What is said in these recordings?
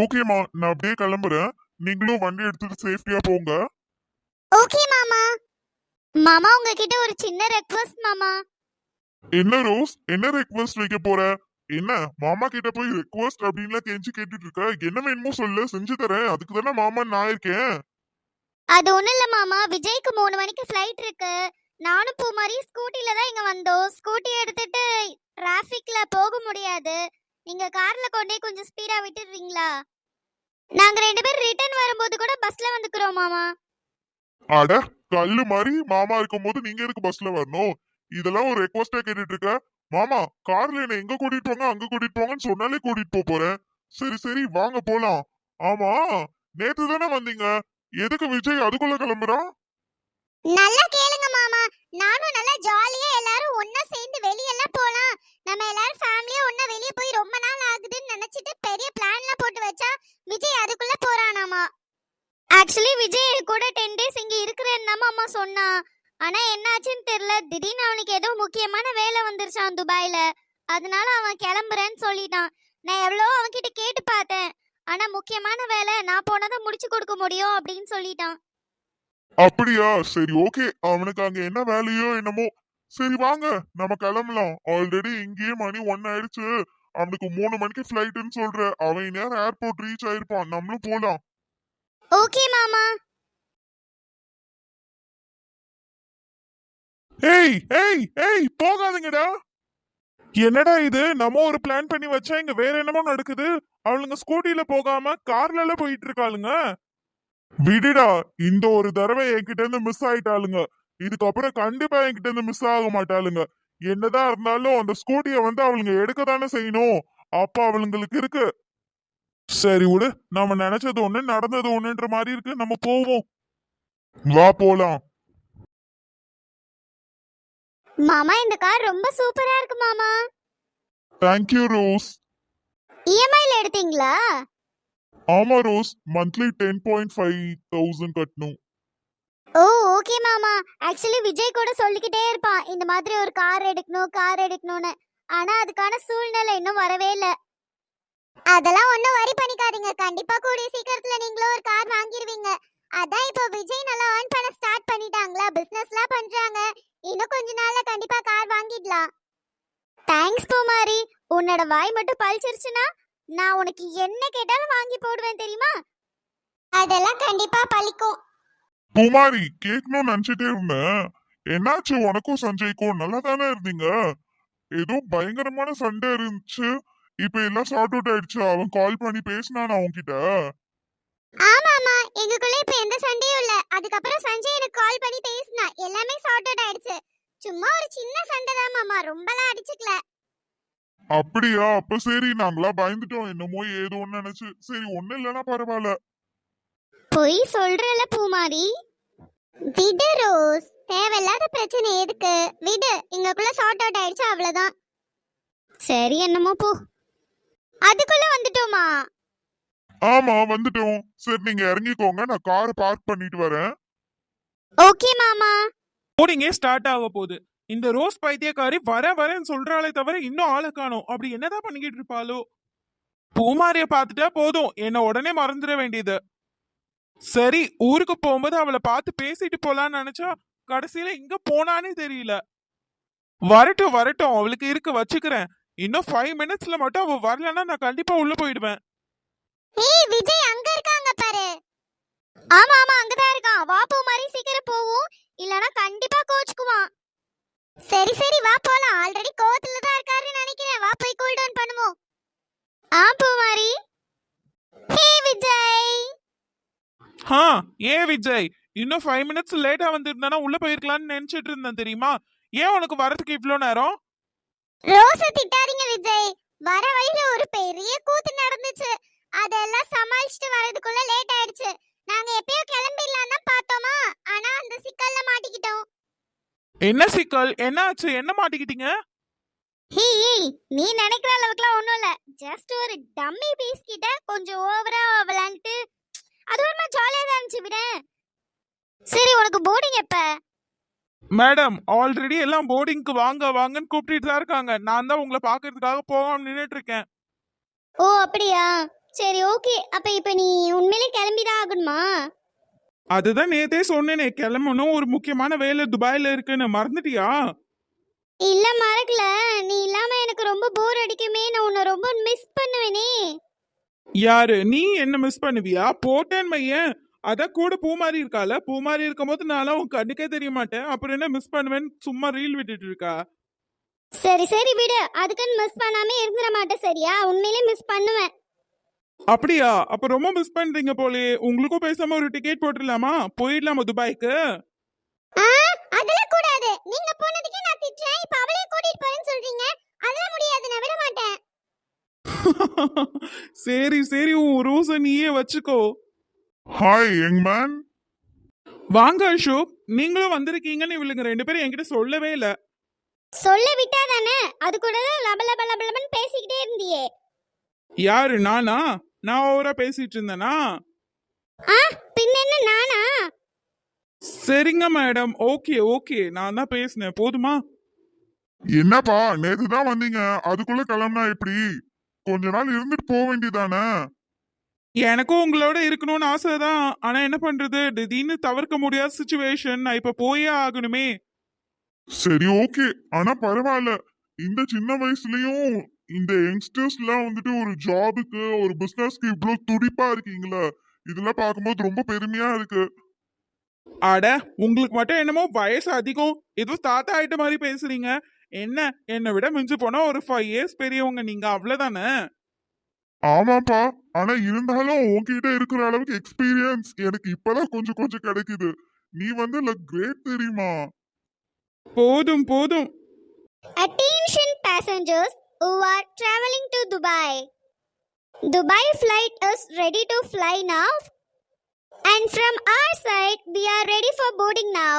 ஓகேம்மா நான் அப்படியே கிளம்புறேன். நீங்களும் வண்டி எடுத்துட்டு சேஃப்டியா போங்க. ஓகே மாமா. மாமா உங்ககிட்ட ஒரு சின்ன ரெக்வஸ்ட் மாமா. என்ன ரோஸ் என்ன ரெக்வஸ்ட் வைக்க போற? என்ன? மாமா கிட்ட போய் ரெக்வஸ்ட் அப்படின்லாம் கெஞ்சி கேட்டுட்டு இருக்க. என்ன வேணுமோ சொல்லு. செஞ்சு தரேன். அதுக்கு தானே மாமா நான் இருக்கேன். அது ஒண்ணும் இல்ல மாமா. விஜய்க்கு மூணு மணிக்கு ஃப்ளைட் இருக்கு. நானும் பூ மாதிரி ஸ்கூட்டில தான் இங்க வந்தோம். ஸ்கூட்டி எடுத்துட்டு டிராஃபிக்ல போக முடியாது. நீங்க கார்ல கொண்டே கொஞ்சம் ஸ்பீடா விட்டுடுறீங்களா? நாங்க ரெண்டு பேரும் ரிட்டர்ன் வரும்போது கூட பஸ்ல வந்துக்கிறோம் மாமா. அட கல்லு மாதிரி மாமா இருக்கும்போது நீங்க எதுக்கு பஸ்ல வரணும்? இதெல்லாம் ஒரு ரெக்வஸ்டா கேட்டுட்டு இருக்க மாமா கார்ல என்ன எங்க கூட்டிட்டு போங்க அங்க கூட்டிட்டு போங்கன்னு சொன்னாலே கூட்டிட்டு போப் போறேன். சரி சரி வாங்க போலாம். ஆமா நேத்து தானே வந்தீங்க. எதுக்கு விஜய் அதுக்குள்ள கிளம்புறான்? நல்லா கேளுங்க மாமா. நானும் நல்லா ஜாலியா எல்லாரும் ஒண்ணா சேர்ந்து வெளியெல்லாம் போலாம். நம்ம எல்லாரும் ஃபேமிலியா ஒண்ணா வெளிய போய் ரொம்ப நாள் ஆகுதுன்னு நினைச்சிட்டு பெரிய பிளான்லாம் போட்டு வச்சா விஜய் அதுக்குள்ள போறானாமா? ஆக்சுவலி விஜய் கூட டென் டேஸ் இங்க இருக்கிறேன்னு அம்மா சொன்னா. ஆனா என்னாச்சுன்னு தெரியல. திடீர்னு அவனுக்கு ஏதோ முக்கியமான வேலை வந்துருச்சான் துபாயில. அதனால அவன் கிளம்புறேன்னு சொல்லிட்டான். நான் எவ்வளோ அவன்கிட்ட கேட்டு பார்த்தேன். ஆனா முக்கியமான வேலை நான் போனதை முடிச்சு கொடுக்க முடியும் அப்படின்னு சொல்லிட்டான். அப்படியா? சரி ஓகே அவனுக்கு அங்க என்ன வேலையோ என்னமோ சரி வாங்க நம்ம கிளம்பலாம். ஆல்ரெடி இங்கேயே மணி ஒன் ஆயிடுச்சு. அவனுக்கு மூணு மணிக்கு ஃபிளைட்னு சொல்ற. அவன் நேரம் ஏர்போர்ட் ரீச் ஆயிருப்பான். நம்மளும் போலாம். ஓகே மாமா. ஏய் ஏய் ஏய் போகாதீங்கடா. என்னடா இது? நம்ம ஒரு பிளான் பண்ணி வச்சா இங்க வேற என்னமோ நடக்குது. அவளுங்க ஸ்கூட்டில போகாம கார்ல எல்லாம் போயிட்டு இருக்காளுங்க. விடுடா இந்த ஒரு தடவை என்கிட்ட இருந்து மிஸ் ஆயிட்டாளுங்க. இதுக்கப்புறம் கண்டிப்பா என்கிட்ட இருந்து மிஸ் ஆக மாட்டாளுங்க. என்னதான் இருந்தாலும் அந்த ஸ்கூட்டிய வந்து அவளுங்க எடுக்க தானே செய்யணும். அப்ப அவளுங்களுக்கு இருக்கு. சரி விடு நம்ம நினைச்சது ஒண்ணு நடந்தது ஒண்ணுன்ற மாதிரி இருக்கு. நம்ம போவோம். வா போலாம். மாமா இந்த கார் ரொம்ப சூப்பரா இருக்கு மாமா. தேங்க்யூ ரோஸ் இஎம்ஐல எடுத்தீங்களா? ஆமா Rose monthly ten point five thousand கட்டணும். ஓ ஓகே மாமா. ஆக்சுவலி விஜய் கூட சொல்லிக்கிட்டே இருப்பான். இந்த மாதிரி ஒரு கார் எடுக்கணும் கார் எடுக்கணும்னு. ஆனா அதுக்கான சூழ்நிலை இன்னும் வரவே இல்ல. அதெல்லாம் ஒன்றும் வரி பண்ணிக்காதீங்க. கண்டிப்பா கூடிய சீக்கிரத்துல நீங்களும் ஒரு கார் வாங்கிடுவீங்க அதான் இப்போ விஜய் நல்லா ஏர்ன் பண்ண ஸ்டார்ட் பண்ணிட்டாங்களா? பிசினஸ்லாம் பண்றாங்க. இன்னும் கொஞ்ச நாள்ல கண்டிப்பா கார் வாங்கிடலாம். தேங்க்ஸ் பூமாரி. உன்னோட வாய் மட்டும் பழிச்சிருச்சுன்னா நான் உனக்கு என்ன கேட்டாலும் வாங்கி போடுவேன் தெரியுமா? அதெல்லாம் கண்டிப்பா பழிக்கும். குமாரி கேட்கணும்னு நினைச்சிட்டே இருந்தேன். என்னாச்சு? உனக்கும் சஞ்சய்க்கும் நல்லா தானே இருந்தீங்க? ஏதோ பயங்கரமான சண்டை இருந்துச்சு. இப்ப எல்லாம் சார்ட் அவுட் ஆயிடுச்சு. அவன் கால் பண்ணி பேசினானா உன்கிட்ட? ஆமாமா எங்களுக்குள்ள இப்ப எந்த சண்டையும் இல்ல. அதுக்கப்புறம் சஞ்சய் எனக்கு கால் பண்ணி பேசினா எல்லாமே சார்ட் அவுட் ஆயிடுச்சு. சும்மா ஒரு சின்ன சண்டை தான் மாமா ரொம்பலாம் அடிச்சுக்கல. அப்படியா? அப்ப சரி நாங்களா பயந்துட்டோம். என்னமோ ஏதோன்னு நினைச்சு. சரி ஒண்ணு இல்லைன்னா பரவாயில்ல. பொய் சொல்றல பூமாரி. விடு ரோஸ். தேவையில்லாத பிரச்சனை எதுக்கு? விடு எங்களுக்குள்ள சார்ட் அவுட் ஆயிடுச்சு அவ்வளவுதான். சரி என்னமோ போ. அதுக்குள்ள வந்துட்டோமா? ஆமா வந்துட்டோம். சரி நீங்க இறங்கிக்கோங்க நான் காரை பார்க் பண்ணிட்டு வரேன். ஓகே மாமா. போர்டிங்கே ஸ்டார்ட் ஆக போகுது. இந்த ரோஸ் பைத்தியக்காரி வர வரேன்னு சொல்றாளே தவிர இன்னும் ஆளை காணோம். அப்படி என்னதான் பண்ணிக்கிட்டு இருப்பாளோ? பூமாரிய பார்த்துட்டா போதும். என்ன உடனே மறந்துட வேண்டியது. சரி ஊருக்கு போகும்போது அவளை பார்த்து பேசிட்டு போலான்னு நினைச்சா கடைசியில இங்க போனானே தெரியல. வரட்டும் வரட்டும் அவளுக்கு இருக்கு வச்சுக்கிறேன். இன்னும் ஃபைவ் மினிட்ஸ்ல மட்டும் அவ வரலன்னா நான் கண்டிப்பா உள்ள போயிடுவேன். ஏய் விஜய் அங்க இருக்காங்க பாரு. ஆமா ஆமா அங்கதான் இருக்கான். வா போ மாதிரி சீக்கிரம் போவோம். இல்லனா கண்டிப்பா கோச்சுக்குவான். சரி சரி வா போலாம். ஆல்ரெடி கோவத்துல தான் இருக்காருன்னு நினைக்கிறேன். வா போய் கூல் டவுன் பண்ணுவோம். ஆ போ மாதிரி ஹே விஜய் ஹா ஏன் விஜய்? இன்னும் ஃபைவ் மினிட்ஸ் லேட்டா வந்திருந்தானா? உள்ள போயிருக்கலாம்னு நினைச்சிட்டு இருந்தேன் தெரியுமா? ஏன் உனக்கு வரதுக்கு இவ்ளோ நேரம்? ரோஸ திட்டாதீங்க விஜய். வர வழியில ஒரு பெரிய கூத்து நடந்துச்சு. அதெல்லாம் சமாளிச்சுட்டு வரதுக்குள்ள லேட் ஆயிடுச்சு. நாங்க எப்பயோ கிளம்பிடலாம் தான் பார்த்தோமா? ஆனா அந்த சிக்கல்ல மாட்டிக்கிட்டோம். என்ன சிக்கல்? என்ன ஆச்சு? என்ன மாட்டிக்கிட்டீங்க? ஹே நீ நினைக்கிற அளவுக்குலாம் ஒண்ணும் இல்ல. ஜஸ்ட் ஒரு டம்மி பீஸ் கிட்ட கொஞ்சம் ஓவரா விளையாண்டுட்டு அது ஒரு மாதிரி ஜாலியா தான் இருந்துச்சு விட. சரி உனக்கு போர்டிங் எப்ப? மேடம் ஆல்ரெடி எல்லாம் போர்டிங்க்கு வாங்க வாங்கன்னு கூப்பிட்டுட்டு தான் இருக்காங்க. நான் தான் உங்களை பாக்குறதுக்காக போகாம நின்னுட்டு இருக்கேன். ஓ அப்படியா? சரி ஓகே அப்ப இப்ப நீ உண்மையிலே கிளம்பிதான் ஆகணுமா? அதுதான் நேத்தே சொன்னேனே கிளம்பணும் ஒரு முக்கியமான வேலை துபாயில இருக்குன்னு. மறந்துட்டியா? இல்ல மறக்கல. நீ இல்லாம எனக்கு ரொம்ப போர் அடிக்குமே. நான் உன்னை ரொம்ப மிஸ் பண்ணுவேனே. யாரு? நீ என்ன மிஸ் பண்ணுவியா? போட்டேன் மையன். அதான் கூட பூமாரி இருக்கால? பூமாரி இருக்கும்போது நான்லாம் உன் கண்ணுக்கே தெரிய மாட்டேன். அப்புறம் என்ன மிஸ் பண்ணுவேன்னு சும்மா ரீல் விட்டுட்டு இருக்கா? சரி சரி விடு. அதுக்குன்னு மிஸ் பண்ணாம இருந்துட மாட்டேன் சரியா? உண்மையிலே மிஸ் பண்ணுவேன். அப்படியா? அப்ப ரொம்ப மிஸ் பண்றீங்க போலே உங்களுக்கும் பேசாம ஒரு டிக்கெட் போட்டுடலாமா? போயிடலாமா துபாய்க்கு? ஆ அதெல்லாம் கூடாது. நீங்க போனதுக்கே நான் திட்டுறேன். இப்ப அவளையும் கூட்டிட்டு போறேன்னு சொல்றீங்க. அதெல்லாம் முடியாது. நான் விட மாட்டேன். சரி சரி உன் ரூஸ நீயே வச்சுக்கோ. ஹாய் யங் மேன் வாங்க அசோக். நீங்களும் வந்திருக்கீங்கன்னு இவளுங்க ரெண்டு பேரும் என்கிட்ட சொல்லவே இல்ல. சொல்ல விட்டா தானே? அது கூட தான் லப லப லப லபன்னு பேசிக்கிட்டே இருந்தியே. யாரு நானா? நான் ஓவரா பேசிட்டு இருந்தேனா? ஆ பின்ன என்ன நானா? சரிங்க மேடம் ஓகே ஓகே நான் தான் பேசினேன். போதுமா? என்னப்பா நேத்து தான் வந்தீங்க. அதுக்குள்ள கிளம்புனா எப்படி? கொஞ்ச நாள் இருந்துட்டு போக வேண்டியதானே? எனக்கும் உங்களோட இருக்கணும்னு ஆசை தான் ஆனா என்ன பண்றது? திடீர்னு தவிர்க்க முடியாத சுச்சுவேஷன் நான் இப்ப போயே ஆகணுமே. சரி ஓகே ஆனா பரவாயில்ல. இந்த சின்ன வயசுலயும் இந்த யங்ஸ்டர்ஸ் எல்லாம் வந்துட்டு ஒரு ஜாபுக்கு ஒரு பிசினஸ்க்கு இவ்ளோ துடிப்பா இருக்கீங்களா? இதெல்லாம் பார்க்கும்போது ரொம்ப பெருமையா இருக்கு. அட உங்களுக்கு மட்டும் என்னமோ வயசு அதிகம். ஏதோ தாத்தா ஆயிட்ட மாதிரி பேசுறீங்க. என்ன என்னை விட மிஞ்சு போனா ஒரு ஃபைவ் இயர்ஸ் பெரியவங்க நீங்க அவ்வளவுதானே ஆமாப்பா ஆனா இருந்தாலும் உன்கிட்ட இருக்கிற அளவுக்கு எக்ஸ்பீரியன்ஸ் எனக்கு இப்பதான் கொஞ்சம் கொஞ்சம் கிடைக்குது நீ வந்து கிரேட் தெரியுமா போதும் போதும் Attention passengers who are traveling to Dubai. Dubai flight is ready to fly now. And from our side, we are ready for boarding now.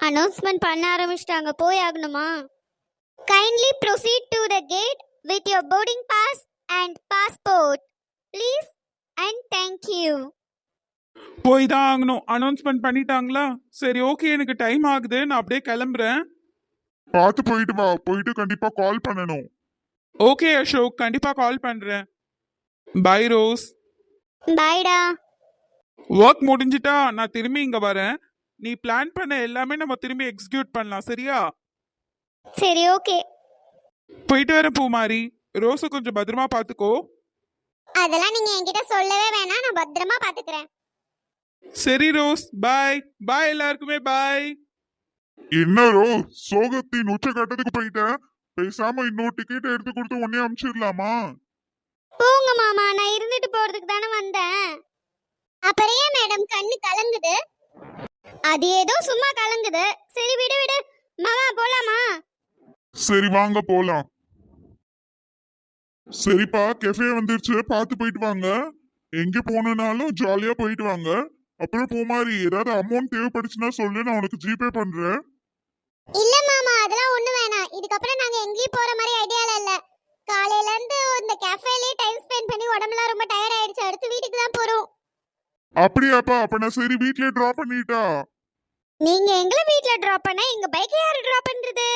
Announcement பண்ண ஆரம்பிச்சிட்டாங்க. போய் ஆகணுமா? Kindly proceed to the gate with your boarding pass and passport please and thank you போய் தான் ஆகணும். Announcement பண்ணிட்டாங்களா? சரி okay எனக்கு டைம் ஆகுது. நான் அப்படியே கிளம்புறேன். பார்த்து போயிட்டு வா. போயிட்டு கண்டிப்பா கால் பண்ணணும். ஓகே அசோக் கண்டிப்பா கால் பண்றேன். பை ரோஸ் பாய்டா ஒர்க் முடிஞ்சிட்டா நான் திரும்பி இங்க வரேன். நீ பிளான் பண்ண எல்லாமே நம்ம திரும்பி எக்ஸிக்யூட் பண்ணலாம் சரியா? சரி ஓகே போயிட்டு வரேன் பூமாரி. ரோஸை கொஞ்சம் பத்திரமா பாத்துக்கோ அதெல்லாம் நீங்க என்கிட்ட சொல்லவே வேணாம் நான் பத்திரமா பாத்துக்கிறேன் சரி ரோஸ். பாய் பாய் எல்லாருக்குமே பாய் என்ன ரோ சோகத்தின் உச்சகட்டத்துக்கு போயிட்டேன். பேசாம இன்னொரு டிக்கெட் எடுத்து கொடுத்து உடனே அனுப்பிச்சிடலாமா? போங்க மாமா நான் இருந்துட்டு போறதுக்கு தானே வந்தேன். அப்புறம் ஏன் மேடம் கண்ணு கலங்குது? அது ஏதோ சும்மா கலங்குது. சரி விடு விடு. மாமா போலாமா? சரி வாங்க போலாம். சரிப்பா கெஃபே வந்துருச்சு. பார்த்து போயிட்டு வாங்க. எங்க போகணும்னாலும் ஜாலியா போயிட்டு வாங்க. அப்புறம் பூமாரி ஏதாவது அமௌண்ட் தேவைப்படுச்சுன்னா சொல்லு நான் உனக்கு ஜிபே பண்றேன். இல்ல மாமா அதெல்லாம் ஒண்ணு வேணாம். இதுக்கப்புறம் நாங்க எங்கேயும் போற மாதிரி ஐடியால இல்ல. காலையில இருந்து இந்த கஃபேலயே டைம் ஸ்பெண்ட் பண்ணி உடம்புலாம் ரொம்ப டயர்ட் ஆயிடுச்சு. அடுத்து வீட்டுக்கு தான் போறோம். அப்படியாப்பா அப்ப நான் சரி வீட்லயே டிராப் பண்ணிட்டா? நீங்க எங்களை வீட்ல டிராப் பண்ண எங்க பைக் யாரு டிராப் பண்றது?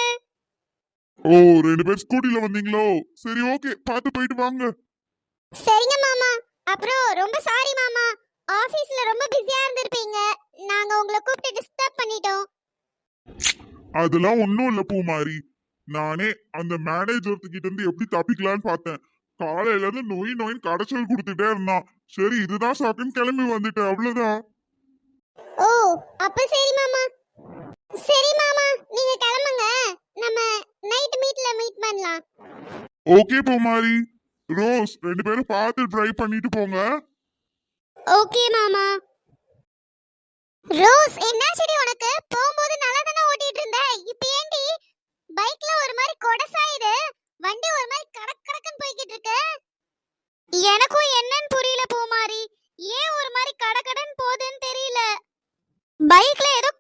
ஓ ரெண்டு பேர் ஸ்கூட்டில வந்தீங்களோ? சரி ஓகே பார்த்து போயிட்டு வாங்க. சரிங்க மாமா. அப்புறம் ரொம்ப சாரி மாமா. ஆபீஸ்ல ரொம்ப பிஸியா இருந்திருப்பீங்க. நாங்க உங்களை கூப்பிட்டு டிஸ்டர்ப் பண்ணிட்டோம். அதெல்லாம் ஒண்ணும் இல்ல பூமாரி. நானே அந்த மேனேஜர் கிட்ட இருந்து எப்படி தப்பிக்கலாம்னு பார்த்தேன். காலையில இருந்து நோய் நோயின் கடைச்சல் கொடுத்துட்டே இருந்தான். சரி இதுதான் சாக்குன்னு கிளம்பி வந்துட்டேன். அவ்வளவுதான். ஓ அப்ப சரி மாமா. சரி மாமா நீங்க கிளம்புங்க. நம்ம நைட் மீட்ல மீட் பண்ணலாம். ஓகே பூமாரி. ரோஸ் ரெண்டு பேரும் பார்த்து டிரைவ் பண்ணிட்டு போங்க. ஓகே மாமா. ரோஸ் என்னாச்சுடி உனக்கு? போகும்போது நல்லா தானே ஓட்டிட்டு இருந்த? இப்ப ஏண்டி? பைக்ல ஒரு மாதிரி கொடசாயுது. வண்டி ஒரு மாதிரி கடக் பைக்ல ஏதோ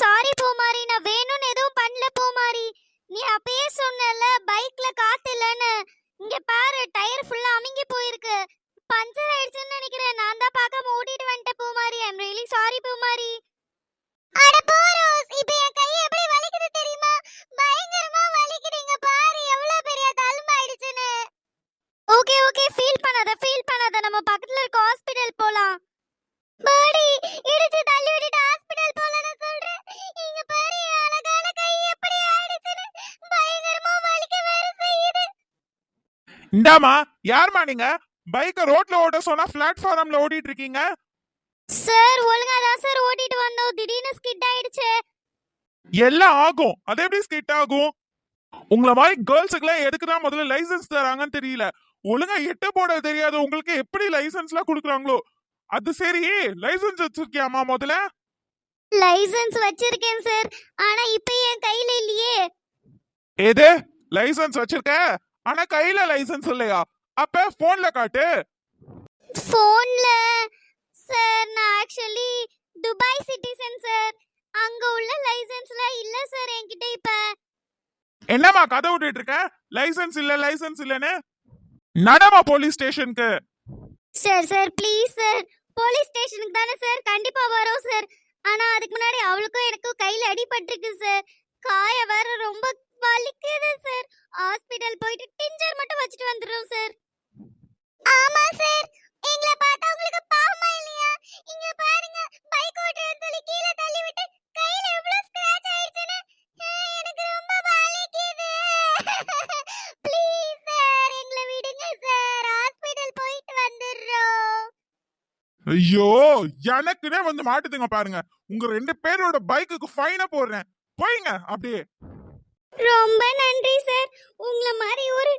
சாரி பூமாரி நான் வேணும்னு எதுவும் பண்ணல பூமாரி. நீ அப்பயே சொன்னல பைக்ல காத்து இல்லைன்னு. இங்க பாரு டயர் ஃபுல்லா அமுங்கி போயிருக்கு. பஞ்சர் ஆயிடுச்சுன்னு நினைக்கிறேன். நான் தான் பார்க்காம ஓட்டிட்டு வந்துட்டேன் பூமாரி. ஐ அம் ரியலி சாரி பூமாரி. அட போரோஸ் இப்போ என் கை எப்படி வலிக்குது தெரியுமா? பயங்கரமா வலிக்குதுங்க பாரு எவ்வளவு பெரிய தழும்பு ஆயிடுச்சுன்னு ஓகே ஓகே ஃபீல் பண்ணாத ஃபீல் பண்ணாத. நம்ம பக்கத்துல இருக்க ஹாஸ்பிடல் போலாம். பாடி இடிச்சு தள்ளி விட்டுட்டு இந்தாமா யாருமா நீங்க? பைக்கை ரோட்ல ஓட்ட சொன்னா பிளாட்ஃபார்ம்ல ஓடிட்டு இருக்கீங்க சார் ஒழுங்கா தான் சார் ஓட்டிட்டு வந்தோம். திடீர்னு ஸ்கிட் ஆயிடுச்சு. எல்லாம் ஆகும். அது எப்படி ஸ்கிட் ஆகும்? உங்களை மாதிரி கேர்ள்ஸுக்குலாம் எதுக்கு தான் முதல்ல லைசென்ஸ் தராங்கன்னு தெரியல. ஒழுங்கா எட்டு போட தெரியாத. உங்களுக்கு எப்படி லைசென்ஸ்லாம் கொடுக்குறாங்களோ? அது சரி. லைசென்ஸ் வச்சிருக்கியாமா முதல்ல? லைசென்ஸ் வச்சிருக்கேன் சார். ஆனா இப்ப என் கையில இல்லையே. எது? லைசென்ஸ் வச்சிருக்க? ஆனா கையில லைசென்ஸ் இல்லையா? அப்ப போன்ல காட்டு. போன்ல சார் நான் ஆக்சுவலி துபாய் சிட்டிசன் சார் அங்க உள்ள லைசென்ஸ்ல இல்ல சார் என்கிட்ட இப்ப. என்னம்மா கதை விட்டுட்டு இருக்க? லைசென்ஸ் இல்ல லைசென்ஸ் இல்லன்னு? நடமா போலீஸ் ஸ்டேஷனுக்கு sir sir please sir police ஸ்டேஷனுக்கு தானே சார் கண்டிப்பா வரோம் சார் ஆனா அதுக்கு முன்னாடி அவளுக்கும் எனக்கும் கையில அடிபட்டிருக்கு சார் காய வேற ரொம்ப வலிக்குது சார். ஹாஸ்பிடல் போயிட்டு டிஞ்சர் மட்டும் வச்சுட்டு வந்துடுறோம் சார். ஆமா சார். எங்களை பார்த்தா உங்களுக்கு பாவமா இல்லையா? இங்க பாருங்க. பைக் ஓட்டுறது சொல்லி கீழே தள்ளி விட்டு கையில எவ்வளவு ஸ்கிராச் ஆயிடுச்சுன்னு. எனக்கு ரொம்ப வலிக்குது. ப்ளீஸ் சார் எங்களை விடுங்க சார். ஹாஸ்பிடல் போயிட்டு வந்துடுறோம். ஐயோ எனக்குனே வந்து மாட்டுதுங்க பாருங்க. உங்க ரெண்டு பேரோட பைக்குக்கு ஃபைனா போடுறேன். போயிங்க அப்படியே. ரொம்ப நன்றி சார் உங்களை மாதிரி ஒரு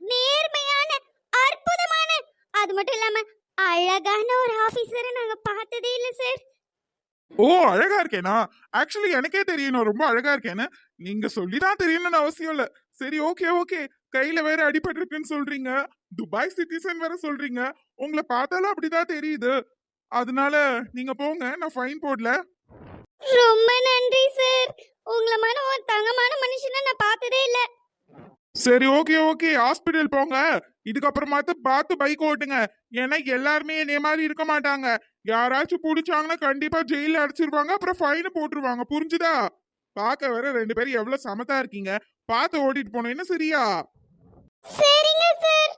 நேர்மையான அற்புதமான அது மட்டும் இல்லாம அழகான ஒரு ஆபீசரை நாங்க பார்த்ததே இல்ல சார் ஓ அழகா இருக்கேனா? ஆக்சுவலி எனக்கே தெரியும். நான் ரொம்ப அழகா இருக்கேன்னு. நீங்க சொல்லிதான் தெரியணும்னு அவசியம் இல்ல. சரி ஓகே ஓகே கையில வேற அடிபட்டிருக்குன்னு சொல்றீங்க. துபாய் சிட்டிசன் வேற சொல்றீங்க. உங்களை பார்த்தாலும் அப்படிதான் தெரியுது. அதனால நீங்க போங்க. நான் ஃபைன் போடல. ரொம்ப நன்றி சார் உங்களை மாதிரி ஒரு தங்கமான மனுஷனை நான் பார்த்ததே இல்ல. சரி ஓகே ஓகே ஹாஸ்பிட்டல் போங்க. இதுக்கப்புறமாத்து பார்த்து பைக் ஓட்டுங்க. ஏன்னா எல்லாருமே என்னைய மாதிரி இருக்க மாட்டாங்க. யாராச்சும் பிடிச்சாங்கன்னா கண்டிப்பா ஜெயில அடைச்சிருவாங்க. அப்புறம் ஃபைன் போட்டுருவாங்க. புரிஞ்சுதா? பார்க்க வேற ரெண்டு பேரும் எவ்வளவு சமத்தா இருக்கீங்க. பார்த்து ஓட்டிட்டு போனோம். என்ன சரியா? சரிங்க சார்